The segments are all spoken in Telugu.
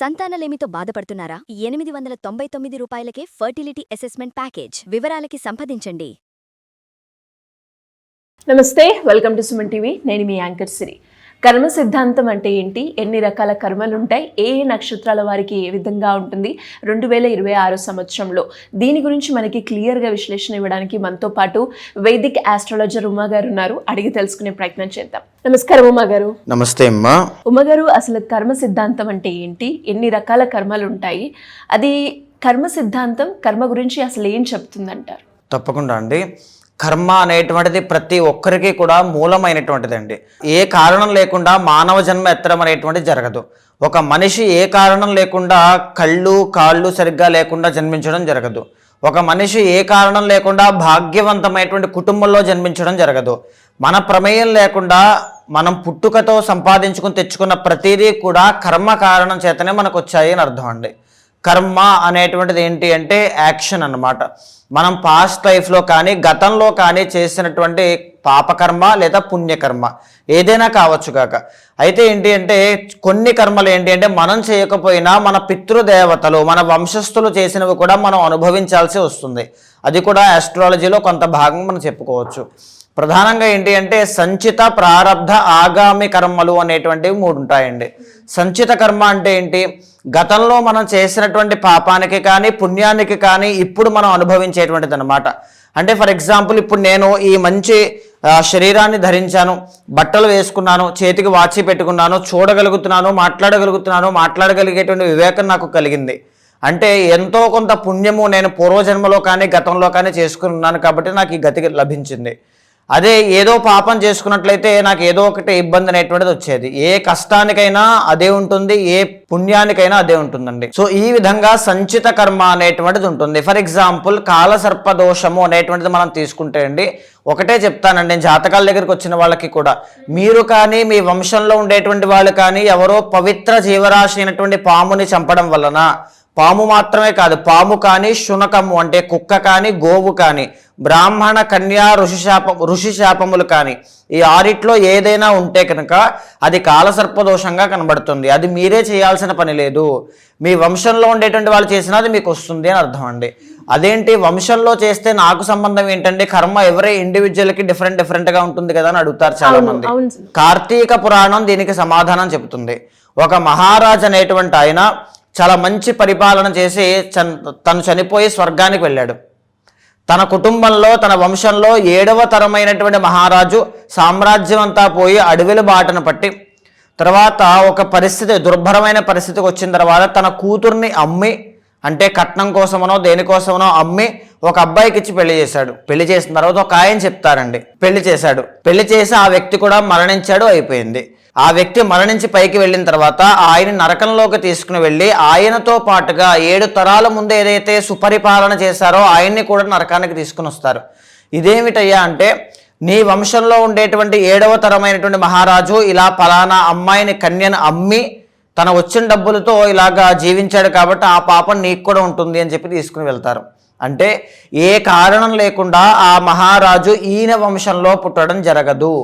సంతానలేమితో బాధపడుతున్నారా? ఎనిమిది వందల తొంభై తొమ్మిది రూపాయలకే ఫర్టిలిటీ అసెస్మెంట్ ప్యాకేజ్ వివరాలకి సంప్రదించండి. నమస్తే వెల్కమ్ టు సుమన్ టీవీ. నేను మీ యాంకర్ సిరి. కర్మ సిద్ధాంతం అంటే ఏంటి? ఎన్ని రకాల కర్మలు ఉంటాయి ఏ ఏ నక్షత్రాల వారికి ఏ విధంగా ఉంటుంది? రెండు వేల ఇరవై ఆరో సంవత్సరంలో. దీని గురించి మనకి క్లియర్గా విశ్లేషణ ఇవ్వడానికి మనతో పాటు వైదిక్ ఆస్ట్రాలజర్ ఉమా గారు ఉన్నారు అడిగి తెలుసుకునే ప్రయత్నం చేద్దాం. నమస్కారం ఉమా గారు. నమస్తే అమ్మా. ఉమా గారు అసలు కర్మ సిద్ధాంతం అంటే ఏంటి? ఎన్ని రకాల కర్మలు ఉంటాయి అది కర్మ సిద్ధాంతం కర్మ గురించి అసలు ఏం చెప్తుందంటారు? తప్పకుండా అండి. కర్మ అనేటువంటిది ప్రతి ఒక్కరికి కూడా మూలమైనటువంటిదండి. ఏ కారణం లేకుండా మానవ జన్మ ఎత్తడం అనేటువంటిది జరగదు. ఒక మనిషి ఏ కారణం లేకుండా కళ్ళు కాళ్ళు సరిగ్గా లేకుండా జన్మించడం జరగదు. ఒక మనిషి ఏ కారణం లేకుండా భాగ్యవంతమైనటువంటి కుటుంబంలో జన్మించడం జరగదు. మన ప్రమేయం లేకుండా మనం పుట్టుకతో సంపాదించుకుని తెచ్చుకున్న ప్రతిదీ కూడా కర్మ కారణం చేతనే మనకు వచ్చాయి అని అర్థం అండి. కర్మ అనేటువంటిది ఏంటి అంటే యాక్షన్ అన్నమాట. మనం పాస్ట్ లైఫ్లో కానీ గతంలో కానీ చేసినటువంటి పాపకర్మ లేదా పుణ్యకర్మ ఏదైనా కావచ్చు కాక. అయితే ఏంటి అంటే కొన్ని కర్మలు ఏంటి అంటే మనం చేయకపోయినా మన పితృదేవతలు మన వంశస్థులు చేసినవి కూడా మనం అనుభవించాల్సి వస్తుంది. అది కూడా ఆస్ట్రాలజీలో కొంత భాగం మనం చెప్పుకోవచ్చు. ప్రధానంగా ఏంటి అంటే సంచిత ప్రారబ్ధ ఆగామి కర్మలు అనేటువంటివి మూడు ఉంటాయండి సంచిత కర్మ అంటే ఏంటి? గతంలో మనం చేసినటువంటి పాపానికి కానీ పుణ్యానికి కానీ ఇప్పుడు మనం అనుభవించేటువంటిది అనమాట అంటే ఫర్ ఎగ్జాంపుల్ ఇప్పుడు నేను ఈ మంచి శరీరాన్ని ధరించాను బట్టలు వేసుకున్నాను చేతికి వాచి పెట్టుకున్నాను చూడగలుగుతున్నాను మాట్లాడగలుగుతున్నాను మాట్లాడగలిగేటువంటి వివేకం నాకు కలిగింది. అంటే ఎంతో కొంత పుణ్యము నేను పూర్వజన్మలో కానీ గతంలో కానీ చేసుకున్నాను కాబట్టి నాకు ఈ గతి లభించింది. అదే ఏదో పాపం చేసుకున్నట్లయితే నాకు ఏదో ఒకటి ఇబ్బంది అనేటువంటిది వచ్చేది. ఏ కష్టానికైనా అదే ఉంటుంది ఏ పుణ్యానికైనా అదే ఉంటుందండి. సో ఈ విధంగా సంచిత కర్మ అనేటువంటిది ఉంటుంది. ఫర్ ఎగ్జాంపుల్ కాలసర్ప దోషము అనేటువంటిది మనం తీసుకుంటే అండి ఒకటే చెప్తానండి నేను జాతకాల దగ్గరికి వచ్చిన వాళ్ళకి కూడా. మీరు కానీ మీ వంశంలో ఉండేటువంటి వాళ్ళు కానీ ఎవరో పవిత్ర జీవరాశి అయినటువంటి పాముని చంపడం వలన పాము మాత్రమే కాదు పాము కానీ శునకము అంటే కుక్క కానీ గోవు కానీ బ్రాహ్మణ కన్యా ఋషిశాప ఋషి శాపములు కానీ ఈ ఆరిట్లో ఏదైనా ఉంటే కనుక అది కాలసర్పదోషంగా కనబడుతుంది. అది మీరే చేయాల్సిన పని లేదు. మీ వంశంలో ఉండేటువంటి వాళ్ళు చేసినా అది మీకు వస్తుంది అని అర్థం అండి. అదేంటి? వంశంలో చేస్తే నాకు సంబంధం ఏంటంటే కర్మ ఎవరే ఇండివిజువల్కి డిఫరెంట్ డిఫరెంట్గా ఉంటుంది కదా అని అడుగుతారు చాలా మంది. కార్తీక పురాణం దీనికి సమాధానం చెబుతుంది. ఒక మహారాజ్ అనేటువంటి ఆయన చాలా మంచి పరిపాలన చేసి చన్ తను చనిపోయి స్వర్గానికి వెళ్ళాడు. తన కుటుంబంలో తన వంశంలో ఏడవ తరమైనటువంటి మహారాజు సామ్రాజ్యం అంతా పోయి అడవిల బాటను పట్టి తర్వాత ఒక పరిస్థితి దుర్భరమైన పరిస్థితికి వచ్చిన తర్వాత తన కూతుర్ని అమ్మి అంటే కట్నం కోసమనో దేనికోసమనో అమ్మి ఒక అబ్బాయికి ఇచ్చి పెళ్ళి చేశాడు. పెళ్ళి చేసిన తర్వాత ఒక ఆయన చెప్తారండి. పెళ్ళి చేశాడు. పెళ్ళి చేసి ఆ వ్యక్తి కూడా మరణించాడు అయిపోయింది. ఆ వ్యక్తి మరణించి పైకి వెళ్ళిన తర్వాత ఆయన నరకంలోకి తీసుకుని వెళ్ళి ఆయనతో పాటుగా ఏడు తరాల ముందు ఏదైతే సుపరిపాలన చేశారో ఆయన్ని కూడా నరకానికి తీసుకుని వస్తారు. ఇదేమిటయ్యా అంటే నీ వంశంలో ఉండేటువంటి ఏడవ తరమైనటువంటి మహారాజు ఇలా పలానా అమ్మాయిని కన్యను అమ్మి తన వచ్చిన డబ్బులతో ఇలాగా జీవించాడు కాబట్టి ఆ పాపం నీకు కూడా ఉంటుంది అని చెప్పి తీసుకుని వెళ్తారు. అంటే ఏ కారణం లేకుండా ఆ మహారాజు ఈయన వంశంలో పుట్టడం జరగదు.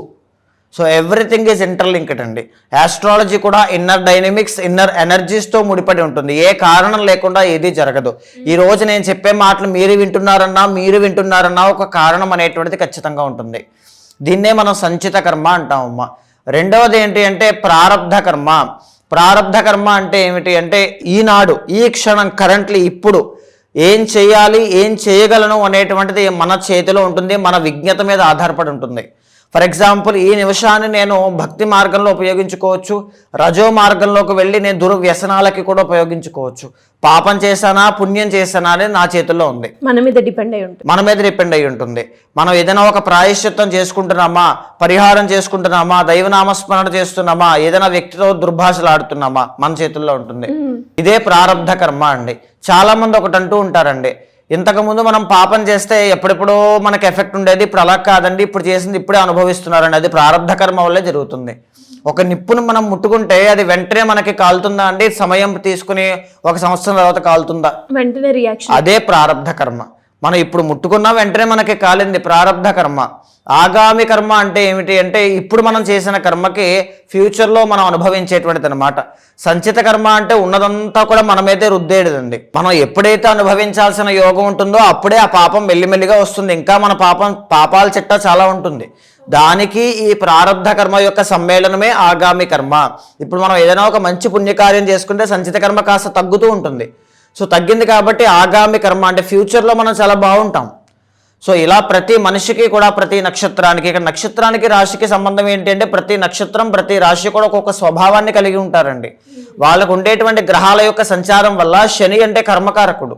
సో ఎవ్రీథింగ్ ఈజ్ ఇంటర్లింక్డ్ అండి. యాస్ట్రాలజీ కూడా ఇన్నర్ డైనమిక్స్ ఇన్నర్ ఎనర్జీస్తో ముడిపడి ఉంటుంది. ఏ కారణం లేకుండా ఏది జరగదు. ఈ రోజు నేను చెప్పే మాటలు మీరు వింటున్నారన్నా మీరు వింటున్నారన్నా ఒక కారణం అనేటువంటిది ఖచ్చితంగా ఉంటుంది. దీన్నే మనం సంచిత కర్మ అంటామమ్మ రెండవది ఏంటి అంటే ప్రారబ్ధ కర్మ. ప్రారబ్ధ కర్మ అంటే ఏమిటి అంటే ఈనాడు ఈ క్షణం కరెంట్లీ ఇప్పుడు ఏం చేయాలి ఏం చేయగలను అనేటువంటిది మన చేతిలో ఉంటుంది మన విజ్ఞత మీద ఆధారపడి ఉంటుంది. ఫర్ ఎగ్జాంపుల్ ఈ నిమిషాన్ని నేను భక్తి మార్గంలో ఉపయోగించుకోవచ్చు. రజో మార్గంలోకి వెళ్ళి నేను దుర్వ్యసనాలకి కూడా ఉపయోగించుకోవచ్చు. పాపం చేశానా పుణ్యం చేశానా అనేది నా చేతుల్లో ఉంది. మన మీద డిపెండ్ అయి ఉంటుంది. మన మీద డిపెండ్ అయి ఉంటుంది. మనం ఏదైనా ఒక ప్రాయశ్చిత్తం చేసుకుంటున్నామా పరిహారం చేసుకుంటున్నామా దైవనామస్మరణ చేస్తున్నామా ఏదైనా వ్యక్తితో దుర్భాషలు ఆడుతున్నామా మన చేతుల్లో ఉంటుంది. ఇదే ప్రారంధ కర్మ అండి. చాలా మంది ఒకటి అంటూ ఉంటారండి. ఇంతకుముందు మనం పాపం చేస్తే ఎప్పుడెప్పుడో మనకి ఎఫెక్ట్ ఉండేది ఇప్పుడు అలా కాదండి. ఇప్పుడు చేసింది ఇప్పుడే అనుభవిస్తున్నారండి అది ప్రారంధ కర్మ వల్లే జరుగుతుంది. ఒక నిప్పును మనం ముట్టుకుంటే అది వెంటనే మనకి కాలుతుందా అండి? సమయం తీసుకుని ఒక సంవత్సరం తర్వాత కాలుతుందా? వెంటనే రియాక్షన్ అదే ప్రారంధ కర్మ. మనం ఇప్పుడు ముట్టుకున్న వెంటనే మనకి కాలింది ప్రారంభ కర్మ. ఆగామి కర్మ అంటే ఏమిటి అంటే ఇప్పుడు మనం చేసిన కర్మకి ఫ్యూచర్లో మనం అనుభవించేటువంటిది అనమాట సంచిత కర్మ అంటే ఉన్నదంతా కూడా మనమైతే రుద్దేటిదండి మనం ఎప్పుడైతే అనుభవించాల్సిన యోగం ఉంటుందో అప్పుడే ఆ పాపం మెల్లిమెల్లిగా వస్తుంది. ఇంకా మన పాపం పాపాల చిట్ట చాలా ఉంటుంది. దానికి ఈ ప్రారంధ కర్మ యొక్క సమ్మేళనమే ఆగామి కర్మ. ఇప్పుడు మనం ఏదైనా ఒక మంచి పుణ్యకార్యం చేసుకుంటే సంచిత కర్మ కాస్త తగ్గుతూ ఉంటుంది. సో తగ్గింది కాబట్టి ఆగామి కర్మ అంటే ఫ్యూచర్లో మనం చాలా బాగుంటాం. సో ఇలా ప్రతి మనిషికి కూడా ప్రతి నక్షత్రానికి ఇక్కడ నక్షత్రానికి రాశికి సంబంధం ఏంటంటే ప్రతి నక్షత్రం ప్రతి రాశి కూడా ఒక్కొక్క స్వభావాన్ని కలిగి ఉంటారండి. వాళ్ళకు ఉండేటువంటి గ్రహాల యొక్క సంచారం వల్ల శని అంటే కర్మకారకుడు.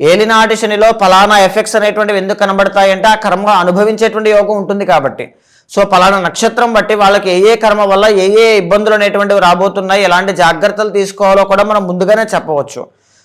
ఏలినాటి శనిలో ఫలానా ఎఫెక్ట్స్ అనేటువంటివి ఎందుకు కనబడతాయంటే ఆ కర్మ అనుభవించేటువంటి యోగం ఉంటుంది కాబట్టి. సో ఫలానా నక్షత్రం బట్టి వాళ్ళకి ఏ ఏ కర్మ వల్ల ఏ ఏ ఇబ్బందులు అనేటువంటివి రాబోతున్నాయి ఎలాంటి జాగ్రత్తలు తీసుకోవాలో కూడా మనం ముందుగానే చెప్పవచ్చు.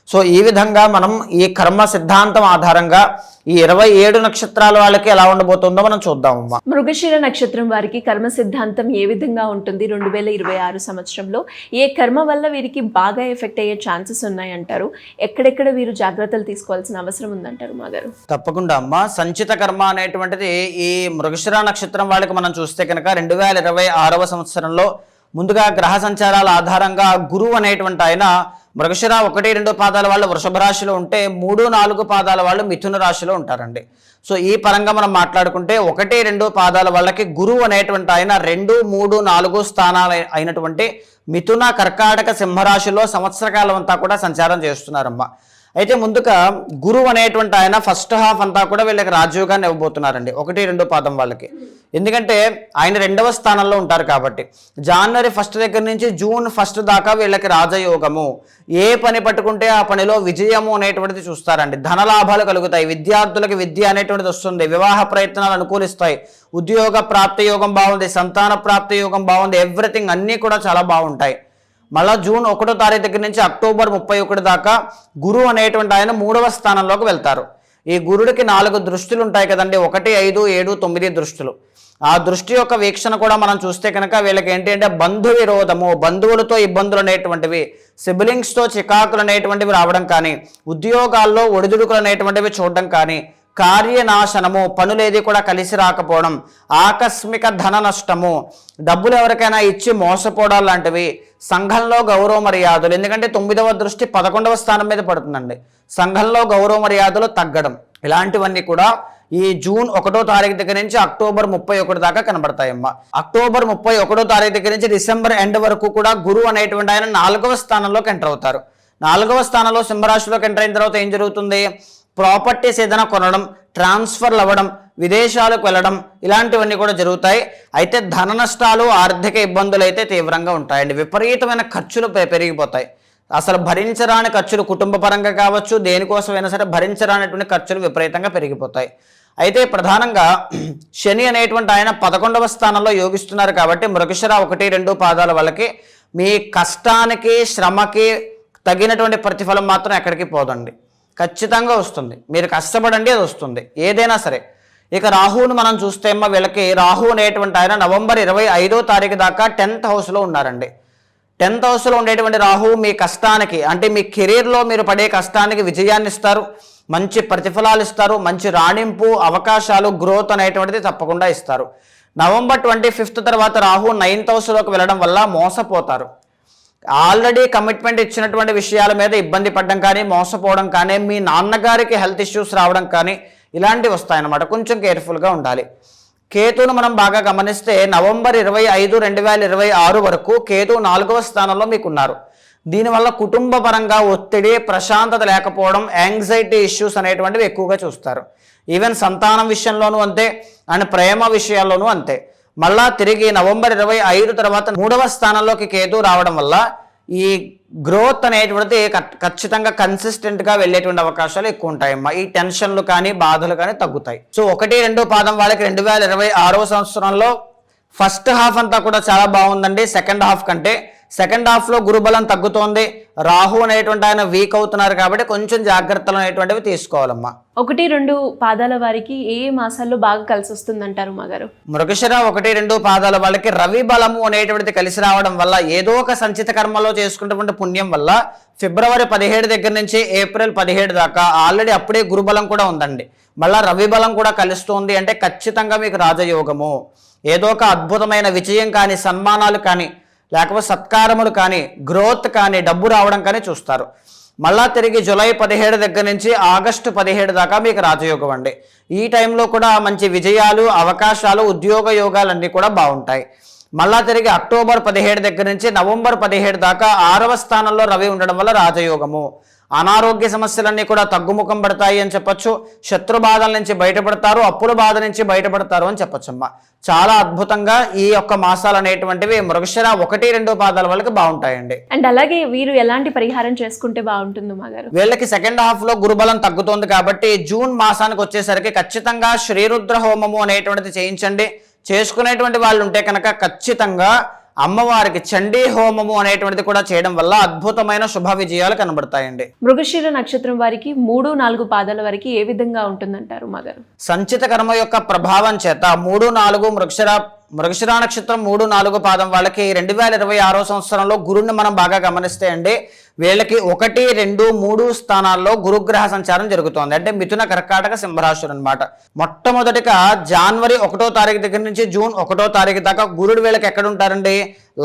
సో ఈ విధంగా మనం ఈ కర్మ సిద్ధాంతం ఆధారంగా ఈ ఇరవై ఏడు నక్షత్రాల వాళ్ళకి ఎలా ఉండబోతుందో మనం చూద్దామమ్మా మృగశిర నక్షత్రం వారికి కర్మ సిద్ధాంతం ఏ విధంగా ఉంటుంది? రెండు వేల ఇరవై ఆరు సంవత్సరంలో ఏ కర్మ వల్ల వీరికి బాగా ఎఫెక్ట్ అయ్యే ఛాన్సెస్ ఉన్నాయంటారు? ఎక్కడెక్కడ వీరు జాగ్రత్తలు తీసుకోవాల్సిన అవసరం ఉందంటారు మా గారు? తప్పకుండా అమ్మ. సంచిత కర్మ అనేటువంటిది ఈ మృగశిర నక్షత్రం వాళ్ళకి మనం చూస్తే కనుక రెండు వేల ఇరవై ఆరవ సంవత్సరంలో ముందుగా గ్రహ సంచారాల ఆధారంగా గురువు అనేటువంటి ఆయన మృగశిర ఒకటి రెండు పాదాల వాళ్ళు వృషభ రాశిలో ఉంటే మూడు నాలుగు పాదాల వాళ్ళు మిథున రాశిలో ఉంటారండి. సో ఈ పరంగా మనం మాట్లాడుకుంటే ఒకటి రెండు పాదాల వాళ్ళకి గురువు అనేటువంటి ఆయన రెండు మూడు నాలుగు స్థానాలు అయినటువంటి మిథున కర్కాటక సింహరాశిలో సంవత్సర కాలం అంతా కూడా సంచారం చేస్తున్నారమ్మా. అయితే ముందుగా గురువు అనేటువంటి ఆయన ఫస్ట్ హాఫ్ అంతా కూడా వీళ్ళకి రాజయోగాన్ని ఇవ్వబోతున్నారండి. ఒకటి రెండో పాదం వాళ్ళకి. ఎందుకంటే ఆయన రెండవ స్థానంలో ఉంటారు కాబట్టి. జనవరి ఫస్ట్ దగ్గర నుంచి జూన్ ఫస్ట్ దాకా వీళ్ళకి రాజయోగము. ఏ పని పట్టుకుంటే ఆ పనిలో విజయము అనేటువంటిది చూస్తారండి. ధన లాభాలు కలుగుతాయి. విద్యార్థులకు విద్య అనేటువంటిది వస్తుంది. వివాహ ప్రయత్నాలు అనుకూలిస్తాయి. ఉద్యోగ ప్రాప్తి యోగం బాగుంది. సంతాన ప్రాప్తి యోగం బాగుంది. ఎవ్రీథింగ్ అన్నీ కూడా చాలా బాగుంటాయి. మళ్ళా జూన్ ఒకటో తారీఖు దగ్గర నుంచి అక్టోబర్ ముప్పై ఒకటి దాకా గురువు అనేటువంటి ఆయన మూడవ స్థానంలోకి వెళ్తారు. ఈ గురుడికి నాలుగు దృష్టిలు ఉంటాయి కదండి. ఒకటి ఐదు ఏడు తొమ్మిది దృష్టిలు. ఆ దృష్టి యొక్క వీక్షణ కూడా మనం చూస్తే కనుక వీళ్ళకి ఏంటి అంటే బంధు విరోధము బంధువులతో ఇబ్బందులు అనేటువంటివి సిబ్లింగ్స్తో చికాకులు అనేటువంటివి రావడం కానీ ఉద్యోగాల్లో ఒడిదుడుకులు అనేటువంటివి చూడడం కానీ కార్యనాశనము పనులేది కూడా కలిసి రాకపోవడం ఆకస్మిక ధన నష్టము. డబ్బులు ఎవరికైనా ఇచ్చి మోసపోవడం లాంటివి సంఘంలో గౌరవ మర్యాదలు. ఎందుకంటే తొమ్మిదవ దృష్టి పదకొండవ స్థానం మీద పడుతుందండి. సంఘంలో గౌరవ మర్యాదలు తగ్గడం. ఇలాంటివన్నీ కూడా ఈ జూన్ ఒకటో తారీఖు దగ్గర నుంచి అక్టోబర్ ముప్పై ఒకటి దాకా కనబడతాయమ్మా. అక్టోబర్ ముప్పై ఒకటో తారీఖు దగ్గర నుంచి డిసెంబర్ ఎండ్ వరకు కూడా గురువు అనేటువంటి ఆయన నాలుగవ స్థానంలోకి ఎంటర్ అవుతారు. నాలుగవ స్థానంలో సింహరాశిలోకి ఎంటర్ అయిన తర్వాత ఏం జరుగుతుంది? ప్రాపర్టీస్ ఏదైనా కొనడం ట్రాన్స్ఫర్లు అవ్వడం విదేశాలకు వెళ్ళడం ఇలాంటివన్నీ కూడా జరుగుతాయి. అయితే ధన నష్టాలు ఆర్థిక ఇబ్బందులు అయితే తీవ్రంగా ఉంటాయండి. విపరీతమైన ఖర్చులు పెరిగిపోతాయి. అసలు భరించరాని ఖర్చులు కుటుంబ పరంగా కావచ్చు దేనికోసమైనా సరే భరించరానటువంటి ఖర్చులు విపరీతంగా పెరిగిపోతాయి. అయితే ప్రధానంగా శని అనేటువంటి ఆయన పదకొండవ స్థానంలో యోగిస్తున్నారు కాబట్టి మృగశిర ఒకటి రెండు పాదాల వాళ్ళకి మీ కష్టానికి శ్రమకి తగినటువంటి ప్రతిఫలం మాత్రం ఎక్కడికి పోదండి. ఖచ్చితంగా వస్తుంది. మీరు కష్టపడండి అది వస్తుంది. ఏదైనా సరే. ఇక రాహువును మనం చూస్తే అమ్మ వీళ్ళకి రాహు అనేటువంటి ఆయన నవంబర్ ఇరవై ఐదో తారీఖు దాకా టెన్త్ హౌస్లో ఉన్నారండి. టెన్త్ హౌస్లో ఉండేటువంటి రాహు మీ కష్టానికి అంటే మీ కెరీర్లో మీరు పడే కష్టానికి విజయాన్ని ఇస్తారు. మంచి ప్రతిఫలాలు ఇస్తారు. మంచి రాణింపు అవకాశాలు గ్రోత్ అనేటువంటిది తప్పకుండా ఇస్తారు. నవంబర్ ట్వంటీ ఫిఫ్త్ తర్వాత రాహు నైన్త్ హౌస్లోకి వెళ్ళడం వల్ల మోసపోతారు. ఆల్రెడీ కమిట్మెంట్ ఇచ్చినటువంటి విషయాల మీద ఇబ్బంది పడడం కానీ మోసపోవడం కానీ మీ నాన్నగారికి హెల్త్ ఇష్యూస్ రావడం కానీ ఇలాంటివి వస్తాయన్నమాట. కొంచెం కేర్ఫుల్గా ఉండాలి. కేతును మనం బాగా గమనిస్తే నవంబర్ ఇరవై ఐదు రెండు వేల ఇరవై ఆరు వరకు కేతు నాలుగవ స్థానంలో మీకు ఉన్నారు దీనివల్ల కుటుంబ పరంగా ఒత్తిడి ప్రశాంతత లేకపోవడం యాంగ్జైటీ ఇష్యూస్ అనేటువంటివి ఎక్కువగా చూస్తారు. ఈవెన్ సంతానం విషయంలోనూ అంతే అండ్ ప్రేమ విషయాల్లోనూ అంతే. మళ్ళా తిరిగి నవంబర్ ఇరవై ఐదు తర్వాత మూడవ స్థానంలోకి కేతు రావడం వల్ల ఈ గ్రోత్ అనేటువంటిది ఖచ్చితంగా కన్సిస్టెంట్గా వెళ్ళేటువంటి అవకాశాలు ఎక్కువ ఉంటాయమ్మా. ఈ టెన్షన్లు కానీ బాధలు కానీ తగ్గుతాయి. సో ఒకటి రెండు పాదం వాళ్ళకి రెండు వేల ఇరవై ఆరవ సంవత్సరంలో ఫస్ట్ హాఫ్ అంతా కూడా చాలా బాగుందండి. సెకండ్ హాఫ్ కంటే. సెకండ్ హాఫ్లో గురుబలం తగ్గుతోంది. రాహు అనేటువంటి ఆయన వీక్ అవుతున్నారు కాబట్టి కొంచెం జాగ్రత్తలు అనేటువంటివి తీసుకోవాలమ్మా. ఒకటి రెండు పాదాల వారికి ఏ మాసాల్లో బాగా కలిసి వస్తుంది అంటారు మాగారు మృగశిర ఒకటి రెండు పాదాల వాళ్ళకి రవి బలము అనేటువంటిది కలిసి రావడం వల్ల ఏదో ఒక సంచిత కర్మలో చేసుకున్నటువంటి పుణ్యం వల్ల ఫిబ్రవరి పదిహేడు దగ్గర నుంచి ఏప్రిల్ పదిహేడు దాకా ఆల్రెడీ అప్పుడే గురుబలం కూడా ఉందండి. మళ్ళా రవి బలం కూడా కలుస్తుంది అంటే ఖచ్చితంగా మీకు రాజయోగము. ఏదో ఒక అద్భుతమైన విజయం కానీ సన్మానాలు కానీ లేకపోతే సత్కారములు కానీ గ్రోత్ కానీ డబ్బు రావడం కానీ చూస్తారు. మళ్ళా తిరిగి జూలై పదిహేడు దగ్గర నుంచి ఆగస్టు పదిహేడు దాకా మీకు రాజయోగం అండి. ఈ టైంలో కూడా మంచి విజయాలు అవకాశాలు ఉద్యోగ యోగాలన్నీ కూడా బాగుంటాయి. మళ్ళా తిరిగి అక్టోబర్ పదిహేడు దగ్గర నుంచి నవంబర్ పదిహేడు దాకా ఆరవ స్థానంలో రవి ఉండడం వల్ల రాజయోగము. అనారోగ్య సమస్యలన్నీ కూడా తగ్గుముఖం పడతాయి అని చెప్పొచ్చు. శత్రు బాధల నుంచి బయటపడతారు అప్పుల బాధ నుంచి బయటపడతారు అని చెప్పొచ్చమ్మా చాలా అద్భుతంగా ఈ యొక్క మాసాలు అనేటువంటివి మృగశిర ఒకటి రెండు పాదాల వాళ్ళకి బాగుంటాయండి. అండ్ అలాగే వీరు ఎలాంటి పరిహారం చేసుకుంటే బాగుంటుంది మాగారు వీళ్ళకి సెకండ్ హాఫ్లో గురుబలం తగ్గుతోంది కాబట్టి జూన్ మాసానికి వచ్చేసరికి ఖచ్చితంగా శ్రీరుద్ర హోమము అనేటువంటిది చేయించండి. చేసుకునేటువంటి వాళ్ళు ఉంటే కనుక ఖచ్చితంగా అమ్మవారికి చండీ హోమము అనేటువంటిది కూడా చేయడం వల్ల అద్భుతమైన శుభ విజయాలు కనబడతాయండి. మృగశిర నక్షత్రం వారికి మూడు నాలుగు పాదాల వారికి ఏ విధంగా ఉంటుందంటారు మాగారు? సంచిత కర్మ యొక్క ప్రభావం చేత మూడు నాలుగు మృగశిర మృగశిర నక్షత్రం మూడు నాలుగు పాదం వాళ్ళకి రెండు వేల ఇరవై ఆరో సంవత్సరంలో గురుడిని మనం బాగా గమనిస్తే అండి వీళ్ళకి ఒకటి రెండు మూడు స్థానాల్లో గురుగ్రహ సంచారం జరుగుతోంది. అంటే మిథున కర్కాటక సింహరాశులు అనమాట మొట్టమొదటిగా జనవరి ఒకటో తారీఖు దగ్గర నుంచి జూన్ ఒకటో తారీఖు దాకా గురుడు వీళ్ళకి ఎక్కడ ఉంటారండి?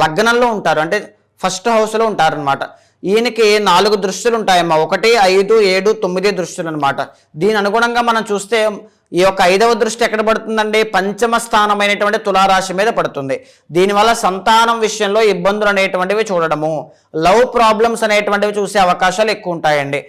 లగ్నంలో ఉంటారు. అంటే ఫస్ట్ హౌస్లో ఉంటారనమాట ఈయనకి నాలుగు దృష్టిలు ఉంటాయమ్మా ఒకటి ఐదు ఏడు తొమ్మిది దృష్టిలు అనమాట దీని అనుగుణంగా మనం చూస్తే ఈ యొక్క ఐదవ దృష్టి ఎక్కడ పడుతుందండి? పంచమ స్థానమైనటువంటి తులారాశి మీద పడుతుంది. దీనివల్ల సంతానం విషయంలో ఇబ్బందులు అనేటువంటివి చూడడము లవ్ ప్రాబ్లమ్స్ అనేటువంటివి చూసే అవకాశాలు ఎక్కువ ఉంటాయండి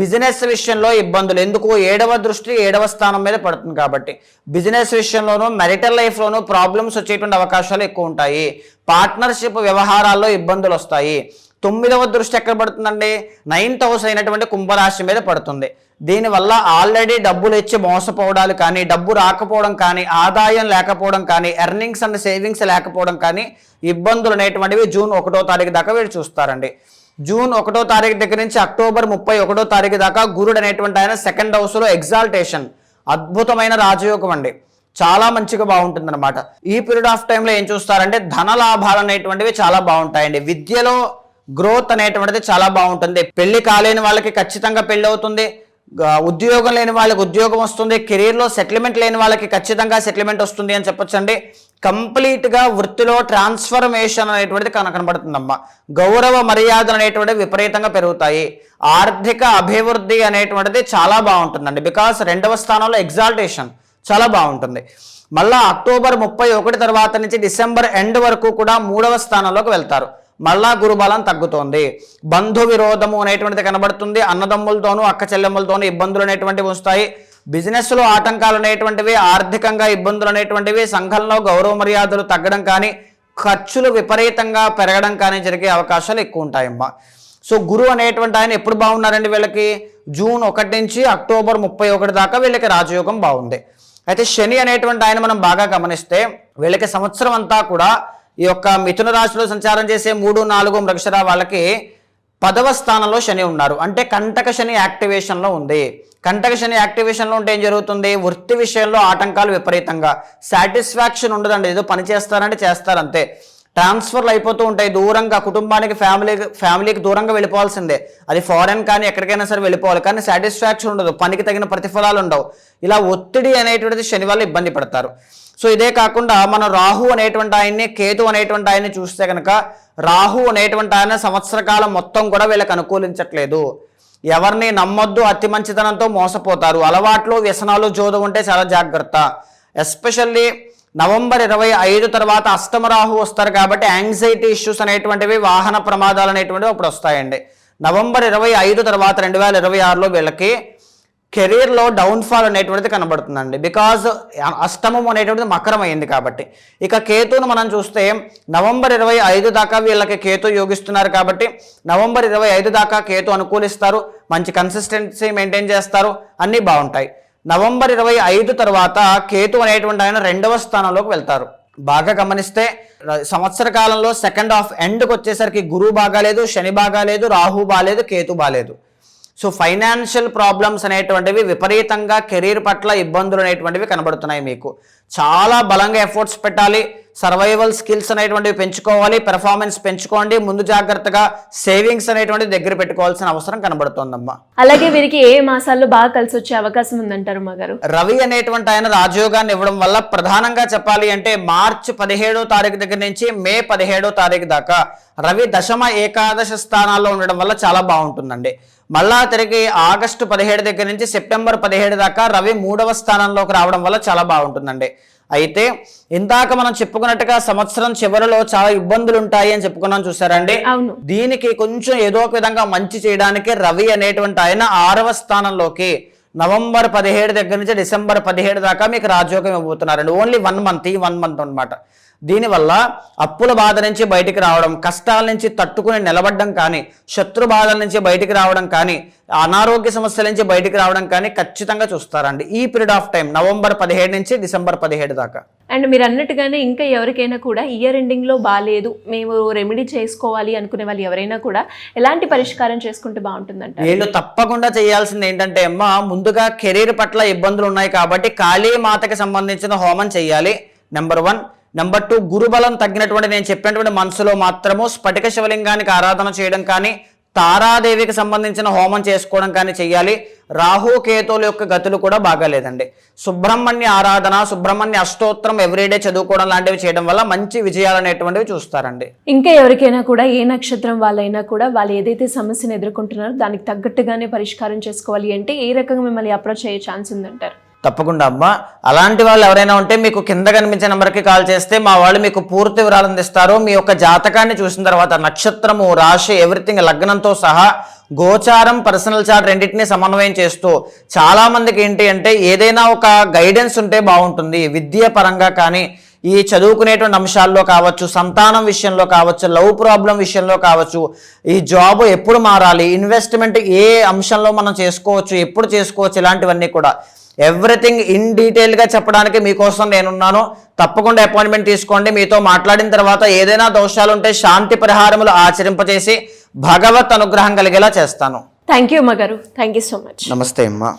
బిజినెస్ విషయంలో ఇబ్బందులు. ఎందుకు? ఏడవ దృష్టి ఏడవ స్థానం మీద పడుతుంది కాబట్టి. బిజినెస్ విషయంలోనూ మెరిటల్ లైఫ్లోనూ ప్రాబ్లమ్స్ వచ్చేటువంటి అవకాశాలు ఎక్కువ ఉంటాయి పార్ట్నర్షిప్ వ్యవహారాల్లో ఇబ్బందులు వస్తాయి తొమ్మిదవ దృష్టి ఎక్కడ పడుతుందండి? నైన్త్ హౌస్ అయినటువంటి కుంభరాశి మీద పడుతుంది. దీనివల్ల ఆల్రెడీ డబ్బులు ఇచ్చి మోసపోవడాలు కానీ డబ్బు రాకపోవడం కానీ ఆదాయం లేకపోవడం కానీ ఎర్నింగ్స్ అండ్ సేవింగ్స్ లేకపోవడం కానీ ఇబ్బందులు అనేటువంటివి జూన్ ఒకటో తారీఖు దాకా వీళ్ళు చూస్తారండి. జూన్ ఒకటో తారీఖు దగ్గర నుంచి అక్టోబర్ ముప్పై ఒకటో తారీఖు దాకా గురుడు అనేటువంటి ఆయన సెకండ్ హౌస్లో ఎగ్జాల్టేషన్ అద్భుతమైన రాజయోగం అండి. చాలా మంచిగా బాగుంటుంది ఈ పీరియడ్ ఆఫ్ టైంలో ఏం చూస్తారంటే ధన లాభాలు అనేటువంటివి చాలా బాగుంటాయండి. విద్యలో గ్రోత్ అనేటువంటిది చాలా బాగుంటుంది. పెళ్ళి కాలేని వాళ్ళకి ఖచ్చితంగా పెళ్ళి అవుతుంది. ఉద్యోగం లేని వాళ్ళకి ఉద్యోగం వస్తుంది. కెరీర్లో సెటిల్మెంట్ లేని వాళ్ళకి ఖచ్చితంగా సెటిల్మెంట్ వస్తుంది అని చెప్పొచ్చండి. కంప్లీట్గా వృత్తిలో ట్రాన్స్ఫర్మేషన్ అనేటువంటిది కన కనబడుతుందమ్మా. గౌరవ మర్యాదలు అనేటువంటివి విపరీతంగా పెరుగుతాయి. ఆర్థిక అభివృద్ధి అనేటువంటిది చాలా బాగుంటుందండి. బికాస్ రెండవ స్థానంలో ఎగ్జాల్టేషన్ చాలా బాగుంటుంది. మళ్ళీ అక్టోబర్ ముప్పై ఒకటి తర్వాత నుంచి డిసెంబర్ ఎండ్ వరకు కూడా మూడవ స్థానంలోకి వెళ్తారు. మళ్ళా గురుబలం తగ్గుతోంది. బంధు విరోధము అనేటువంటిది కనబడుతుంది. అన్నదమ్ములతోనూ అక్క చెల్లెమ్మలతోనూ ఇబ్బందులు అనేటువంటివి వస్తాయి. బిజినెస్లో ఆటంకాలు అనేటువంటివి ఆర్థికంగా ఇబ్బందులు అనేటువంటివి సంఘంలో గౌరవ మర్యాదలు తగ్గడం కానీ ఖర్చులు విపరీతంగా పెరగడం కానీ జరిగే అవకాశాలు ఎక్కువ ఉంటాయమ్మా. సో గురు అనేటువంటి ఆయన ఎప్పుడు బాగున్నారండి వీళ్ళకి? జూన్ ఒకటి నుంచి అక్టోబర్ ముప్పై ఒకటి దాకా వీళ్ళకి రాజయోగం బాగుంది. అయితే శని అనేటువంటి ఆయన మనం బాగా గమనిస్తే వీళ్ళకి సంవత్సరం అంతా కూడా ఈ యొక్క మిథున రాశిలో సంచారం చేసే మూడు నాలుగు మృగశర వాళ్ళకి పదవ స్థానంలో శని ఉన్నారు. అంటే కంటక శని యాక్టివేషన్లో ఉంది. కంటక శని యాక్టివేషన్లో ఉంటే ఏం జరుగుతుంది? వృత్తి విషయంలో ఆటంకాలు విపరీతంగా. సాటిస్ఫాక్షన్ ఉండదండి. ఏదో పని చేస్తారంటే చేస్తారంతే ట్రాన్స్ఫర్లు అయిపోతూ ఉంటాయి. దూరంగా కుటుంబానికి ఫ్యామిలీ ఫ్యామిలీకి దూరంగా వెళ్ళిపోవాల్సిందే. అది ఫారెన్ కానీ ఎక్కడికైనా సరే వెళ్ళిపోవాలి. కానీ సాటిస్ఫాక్షన్ ఉండదు. పనికి తగిన ప్రతిఫలాలు ఉండవు. ఇలా ఒత్తిడి అనేటువంటిది శని వల్ల ఇబ్బంది పడతారు. సో ఇదే కాకుండా మనం రాహు అనేటువంటి ఆయన్ని కేతు అనేటువంటి ఆయన్ని చూస్తే కనుక రాహు అనేటువంటి ఆయన సంవత్సర కాలం మొత్తం కూడా వీళ్ళకి అనుకూలించట్లేదు. ఎవరిని నమ్మొద్దు అతి మంచితనంతో మోసపోతారు. అలవాట్లు వ్యసనాలు జోదు ఉంటే చాలా జాగ్రత్త. ఎస్పెషల్లీ నవంబర్ ఇరవై ఐదు తర్వాత అష్టమరాహు వస్తారు కాబట్టి యాంగ్జైటీ ఇష్యూస్ అనేటువంటివి వాహన ప్రమాదాలు అనేటువంటివి అప్పుడు వస్తాయండి. నవంబర్ ఇరవై ఐదు తర్వాత రెండు వేల ఇరవై ఆరులో వీళ్ళకి కెరీర్లో డౌన్ఫాల్ అనేటువంటిది కనబడుతుందండి. బికాజ్ అష్టమం అనేటువంటిది మకరం అయింది కాబట్టి. ఇక కేతును మనం చూస్తే నవంబర్ ఇరవై ఐదు దాకా వీళ్ళకి కేతు యోగిస్తున్నారు కాబట్టి నవంబర్ ఇరవై ఐదు దాకా కేతు అనుకూలిస్తారు మంచి కన్సిస్టెన్సీ మెయింటైన్ చేస్తారు అన్నీ బాగుంటాయి. నవంబర్ ఇరవై ఐదు తర్వాత కేతు అనేటువంటి ఆయన రెండవ స్థానంలోకి వెళ్తారు. బాగా గమనిస్తే సంవత్సర కాలంలో సెకండ్ హాఫ్ ఎండ్కి వచ్చేసరికి గురువు బాగాలేదు శని బాగాలేదు రాహు బాగాలేదు కేతు బాగాలేదు. సో ఫైనాన్షియల్ ప్రాబ్లమ్స్ అనేటువంటివి విపరీతంగా కెరీర్ పట్ల ఇబ్బందులు అనేటువంటివి కనబడుతున్నాయి మీకు. చాలా బలంగా ఎఫర్ట్స్ పెట్టాలి సర్వైవల్ స్కిల్స్ అనేటువంటివి పెంచుకోవాలి పెర్ఫార్మెన్స్ పెంచుకోండి ముందు జాగ్రత్తగా సేవింగ్స్ అనేటువంటివి దగ్గర పెట్టుకోవాల్సిన అవసరం కనబడుతోందమ్మా. అలాగే వీరికి ఏ మాసాల్లో బాగా కలిసి వచ్చే అవకాశం ఉందంటారు మా గారు? రవి అనేటువంటి ఆయన రాజయోగాన్ని ఇవ్వడం వల్ల ప్రధానంగా చెప్పాలి అంటే మార్చ్ పదిహేడో తారీఖు దగ్గర నుంచి మే పదిహేడో తారీఖు దాకా రవి దశమ ఏకాదశ స్థానాల్లో ఉండడం వల్ల చాలా బాగుంటుందండి. మళ్ళా తిరిగి ఆగస్టు పదిహేడు దగ్గర నుంచి సెప్టెంబర్ పదిహేడు దాకా రవి మూడవ స్థానంలోకి రావడం వల్ల చాలా బాగుంటుందండి. అయితే ఇందాక మనం చెప్పుకున్నట్టుగా సంవత్సరం చివరిలో చాలా ఇబ్బందులు ఉంటాయి అని చెప్పుకున్నాం చూసారండి. దీనికి కొంచెం ఏదో ఒక విధంగా మంచి చేయడానికి రవి అనేటువంటి ఆయన ఆరవ స్థానంలోకి నవంబర్ పదిహేడు దగ్గర నుంచి డిసెంబర్ పదిహేడు దాకా మీకు రాజయోగం ఇవ్వబోతున్నారండి. ఓన్లీ వన్ మంత్ ఈ వన్ మంత్ అనమాట దీనివల్ల అప్పుల బాధ నుంచి బయటికి రావడం కష్టాల నుంచి తట్టుకుని నిలబడడం కానీ శత్రు బాధల నుంచి బయటికి రావడం కానీ అనారోగ్య సమస్యల నుంచి బయటికి రావడం కానీ ఖచ్చితంగా చూస్తారండి. ఈ పీరియడ్ ఆఫ్ టైం నవంబర్ పదిహేడు నుంచి డిసెంబర్ పదిహేడు దాకా. అండ్ మీరు అన్నట్టుగానే ఇంకా ఎవరికైనా కూడా ఇయర్ ఎండింగ్లో బాగాలేదు మేము రెమెడీ చేసుకోవాలి అనుకునే వాళ్ళు ఎవరైనా కూడా ఎలాంటి పరిష్కారం చేసుకుంటే బాగుంటుందంట వీళ్ళు తప్పకుండా చేయాల్సింది ఏంటంటే అమ్మ ముందుగా కెరీర్ పట్ల ఇబ్బందులు ఉన్నాయి కాబట్టి కాళీ మాతకి సంబంధించిన హోమం చేయాలి నెంబర్ వన్. నెంబర్ టూ గురుబలం తగ్గినటువంటి నేను చెప్పినటువంటి మనసులో మాత్రము స్ఫటిక శివలింగానికి ఆరాధన చేయడం కానీ తారాదేవికి సంబంధించిన హోమం చేసుకోవడం కానీ చేయాలి రాహుకేతువుల యొక్క గతులు కూడా బాగాలేదండి. సుబ్రహ్మణ్య ఆరాధన సుబ్రహ్మణ్య అష్టోత్తరం ఎవ్రీడే చదువుకోవడం లాంటివి చేయడం వల్ల మంచి విజయాలు అనేటువంటివి చూస్తారండి. ఇంకా ఎవరికైనా కూడా ఏ నక్షత్రం వాళ్ళైనా కూడా వాళ్ళు ఏదైతే సమస్యను ఎదుర్కొంటున్నారో దానికి తగ్గట్టుగానే పరిష్కారం చేసుకోవాలి అంటే ఏ రకంగా మిమ్మల్ని అప్రోచ్ అయ్యే ఛాన్స్ ఉందంటారు? తప్పకుండా అమ్మా. అలాంటి వాళ్ళు ఎవరైనా ఉంటే మీకు కింద కనిపించే నెంబర్కి కాల్ చేస్తే మా వాళ్ళు మీకు పూర్తి వివరాలు అందిస్తారు. మీ యొక్క జాతకాన్ని చూసిన తర్వాత నక్షత్రము రాశి ఎవ్రీథింగ్ లగ్నంతో సహా గోచారం పర్సనల్ చార్ట్ రెండింటిని సమన్వయం చేస్తూ చాలా మందికి ఏంటి అంటే ఏదైనా ఒక గైడెన్స్ ఉంటే బాగుంటుంది. విద్య పరంగా కానీ ఈ చదువుకునేటువంటి అంశాల్లో కావచ్చు సంతానం విషయంలో కావచ్చు లవ్ ప్రాబ్లం విషయంలో కావచ్చు ఈ జాబ్ ఎప్పుడు మారాలి ఇన్వెస్ట్మెంట్ ఏ అంశంలో మనం చేసుకోవచ్చు ఎప్పుడు చేసుకోవచ్చు ఇలాంటివన్నీ కూడా ఎవ్రీథింగ్ ఇన్ డీటెయిల్గా చెప్పడానికి మీకోసం నేనున్నాను. తప్పకుండా అపాయింట్మెంట్ తీసుకోండి. మీతో మాట్లాడిన తర్వాత ఏదైనా దోషాలు ఉంటే శాంతి పరిహారములు ఆచరింపచేసి భగవత్ అనుగ్రహం కలిగేలా చేస్తాను. థ్యాంక్ యూ అమ్మ గారు. థ్యాంక్ యూ సో మచ్ నమస్తే అమ్మా.